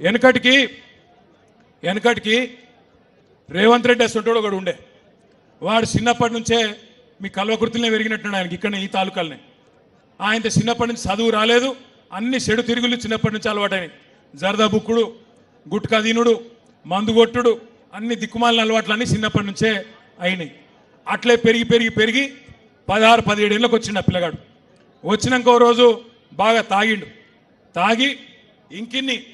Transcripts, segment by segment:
వెనకటికి వెనకటికి రేవంత్ రెడ్డి అసంటోడు ఒకడు ఉండే. వాడు చిన్నప్పటి నుంచే మీ కల్వకుర్తిలోనే పెరిగినట్టున్నాడు ఆయనకి ఇక్కడ ఈ తాలూకాలనే. ఆయన చిన్నప్పటి నుంచి చదువు రాలేదు అన్ని చెడు తిరుగులు చిన్నప్పటి నుంచి అలవాటైనాయి జరదా బుక్కుడు గుట్కా దీనుడు మందు కొట్టుడు అన్ని దిక్కుమాలిన అలవాట్లు అన్నీ చిన్నప్పటి నుంచే అయినాయి. అట్లే పెరిగి పెరిగి పెరిగి పదహారు పదిహేడు ఏళ్ళకి వచ్చిండు ఆ పిల్లగాడు. వచ్చినాక ఓ రోజు బాగా తాగిండు. తాగి ఇంకిన్ని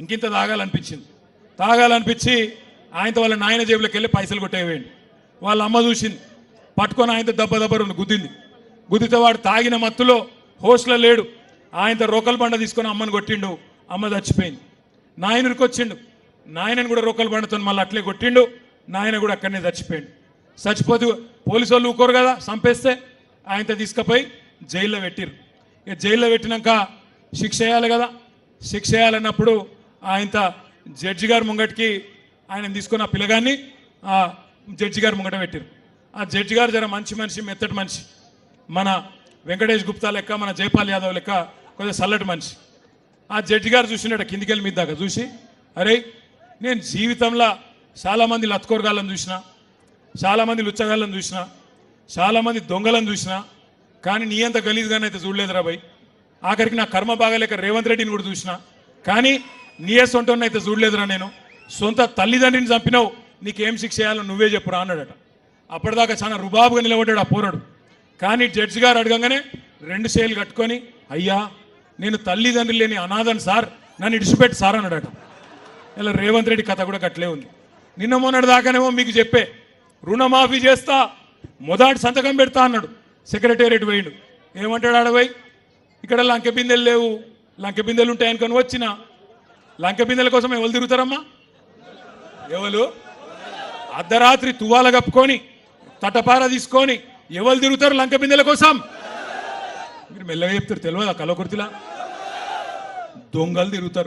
ఇంకింత తాగాలనిపించింది. తాగాలనిపించి ఆయనతో వాళ్ళ నాయన జేబులోకి వెళ్ళి పైసలు కొట్టేవేయండి వాళ్ళ అమ్మ చూసింది. పట్టుకొని ఆయనతో దెబ్బ దెబ్బ రెండు గుద్దింది. గుద్దితే వాడు తాగిన మత్తులో హోస్ట్లో లేడు. ఆయనతో రోకల్ బండ తీసుకొని అమ్మని కొట్టిండు. అమ్మ చచ్చిపోయింది. నాయనుడికి వచ్చిండు. నాయనని కూడా రోకల్ బండతో మళ్ళీ అట్లే కొట్టిండు. నాయన కూడా అక్కడనే చచ్చిపోయిండు. చచ్చిపోతే పోలీసు వాళ్ళు ఊకోరు కదా చంపేస్తే ఆయనతో తీసుకుపోయి జైల్లో పెట్టిరు ఇక జైల్లో పెట్టినాక శిక్ష వేయాలి కదా. శిక్ష వేయాలన్నప్పుడు ఆయన జడ్జి గారు ముంగటికి ఆయన తీసుకున్న పిల్లగాన్ని ఆ జడ్జి గారు ముంగట పెట్టారు. ఆ జడ్జి గారు జర మంచి మనిషి మెత్తటి మనిషి. మన వెంకటేష్ గుప్తా లెక్క మన జైపాల్ యాదవ్ లెక్క కొద్దిగా చల్లటి మనిషి. ఆ జడ్జి గారు కిందికి వెళ్ళి మీద దాకా చూసి అరే నేను జీవితంలో చాలామంది లత్కోరగాళ్ళని చూసిన చాలామంది లుచ్చగాళ్ళని చూసిన చాలామంది దొంగలను చూసిన కానీ నీ అంత గలీజ్గానే అయితే చూడలేదురా భయ్ ఆఖరికి నా కర్మ బాగాలేక రేవంత్ రెడ్డిని కూడా చూసిన కానీ నీ సొంత అయితే చూడలేదురా నేను? సొంత తల్లిదండ్రిని చంపినావు నీకేం శిక్ష చేయాలో నువ్వే చెప్పురా అన్నాడట. అప్పటిదాకా చాలా రుబాబుగా నిలబడ్డాడు ఆ పోరాడు. కానీ జడ్జి గారు అడగంగానే రెండు సేలు కట్టుకొని అయ్యా నేను తల్లిదండ్రులు లేని అనాథని సార్ నన్ను ఇడిచిపెట్టి సార్ అన్నాడట. ఇలా రేవంత్ రెడ్డి కథ కూడా కట్టలే ఉంది. నిన్న మొన్నటి దాకానేమో మీకు చెప్పే రుణమాఫీ చేస్తా మొదటి సంతకం పెడతా అన్నాడు. సెక్రటేరియట్ పోయిండు. ఏమంటాడు ఆడపోయి ఇక్కడ లంకె బిందెలు లేవు. లంకె బిందెలు ఉంటాయనుకొని వచ్చిన లంకె బిందెల కోసం ఎవరు తిరుగుతారమ్మా? ఎవరు? అర్ధరాత్రి తువాల కప్పుకొని తటపార తీసుకొని ఎవరు తిరుగుతారు లంక బిందెల కోసం? మీరు మెల్లగా చెప్తారు తెలియదా కలకుర్తిలా దొంగలు తిరుగుతారు.